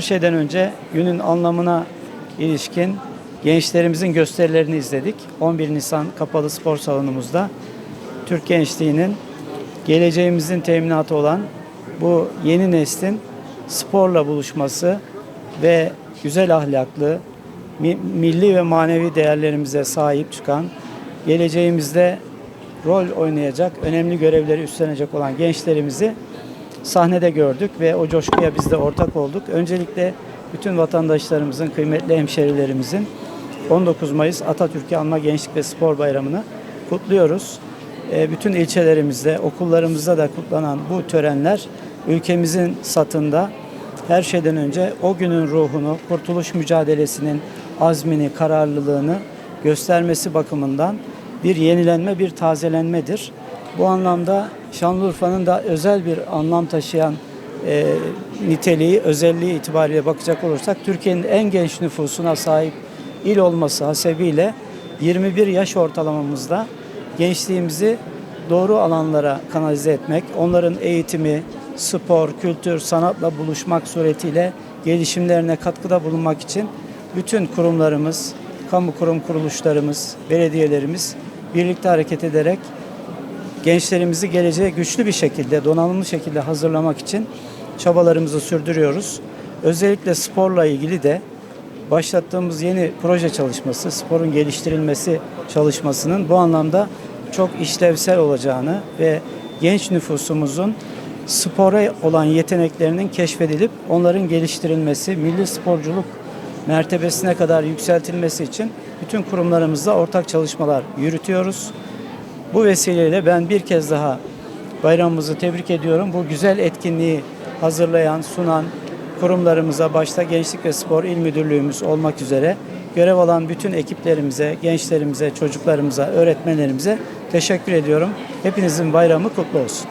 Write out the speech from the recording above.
şeyden önce günün anlamına ilişkin gençlerimizin gösterilerini izledik. 11 Nisan Kapalı Spor Salonumuzda Türk gençliğinin geleceğimizin teminatı olan bu yeni neslin sporla buluşması ve güzel ahlaklı, mi- milli ve manevi değerlerimize sahip çıkan, geleceğimizde rol oynayacak, önemli görevleri üstlenecek olan gençlerimizi sahnede gördük ve o coşkuya biz de ortak olduk. Öncelikle bütün vatandaşlarımızın, kıymetli hemşerilerimizin 19 Mayıs Atatürk'ü Anma Gençlik ve Spor Bayramı'nı kutluyoruz. E, Bütün ilçelerimizde, okullarımızda da kutlanan bu törenler ülkemizin satında her şeyden önce o günün ruhunu, kurtuluş mücadelesinin azmini, kararlılığını göstermesi bakımından bir yenilenme, bir tazelenmedir. Bu anlamda Şanlıurfa'nın da özel bir anlam taşıyan e, niteliği, özelliği itibariyle bakacak olursak Türkiye'nin en genç nüfusuna sahip il olması hasebiyle 21 yaş ortalamamızda gençliğimizi doğru alanlara kanalize etmek, onların eğitimi, spor, kültür, sanatla buluşmak suretiyle gelişimlerine katkıda bulunmak için bütün kurumlarımız, kamu kurum kuruluşlarımız, belediyelerimiz birlikte hareket ederek gençlerimizi geleceğe güçlü bir şekilde, donanımlı şekilde hazırlamak için çabalarımızı sürdürüyoruz. Özellikle sporla ilgili de başlattığımız yeni proje çalışması, sporun geliştirilmesi çalışmasının bu anlamda çok işlevsel olacağını ve genç nüfusumuzun spora olan yeteneklerinin keşfedilip onların geliştirilmesi, milli sporculuk mertebesine kadar yükseltilmesi için bütün kurumlarımızla ortak çalışmalar yürütüyoruz. Bu vesileyle ben bir kez daha bayramımızı tebrik ediyorum. Bu güzel etkinliği hazırlayan, sunan kurumlarımıza başta Gençlik ve Spor İl Müdürlüğümüz olmak üzere görev alan bütün ekiplerimize, gençlerimize, çocuklarımıza, öğretmenlerimize teşekkür ediyorum. Hepinizin bayramı kutlu olsun.